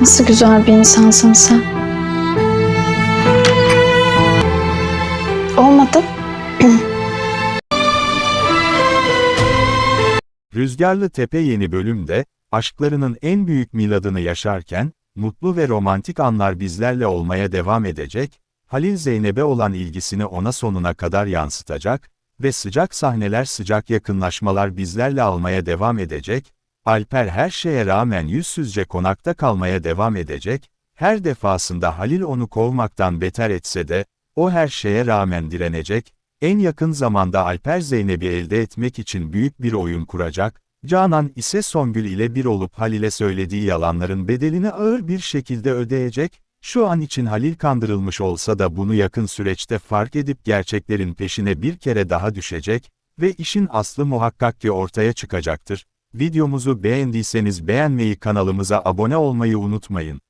Nasıl güzel bir insansın sen. Olmadı. Rüzgarlı Tepe yeni bölümde, aşklarının en büyük miladını yaşarken, mutlu ve romantik anlar bizlerle olmaya devam edecek, Halil Zeynep'e olan ilgisini ona sonuna kadar yansıtacak ve sıcak sahneler sıcak yakınlaşmalar bizlerle almaya devam edecek, Alper her şeye rağmen yüzsüzce konakta kalmaya devam edecek, her defasında Halil onu kovmaktan beter etse de, o her şeye rağmen direnecek, en yakın zamanda Alper Zeynep'i elde etmek için büyük bir oyun kuracak, Canan ise Songül ile bir olup Halil'e söylediği yalanların bedelini ağır bir şekilde ödeyecek, şu an için Halil kandırılmış olsa da bunu yakın süreçte fark edip gerçeklerin peşine bir kere daha düşecek ve işin aslı muhakkak ki ortaya çıkacaktır. Videomuzu beğendiyseniz beğenmeyi kanalımıza abone olmayı unutmayın.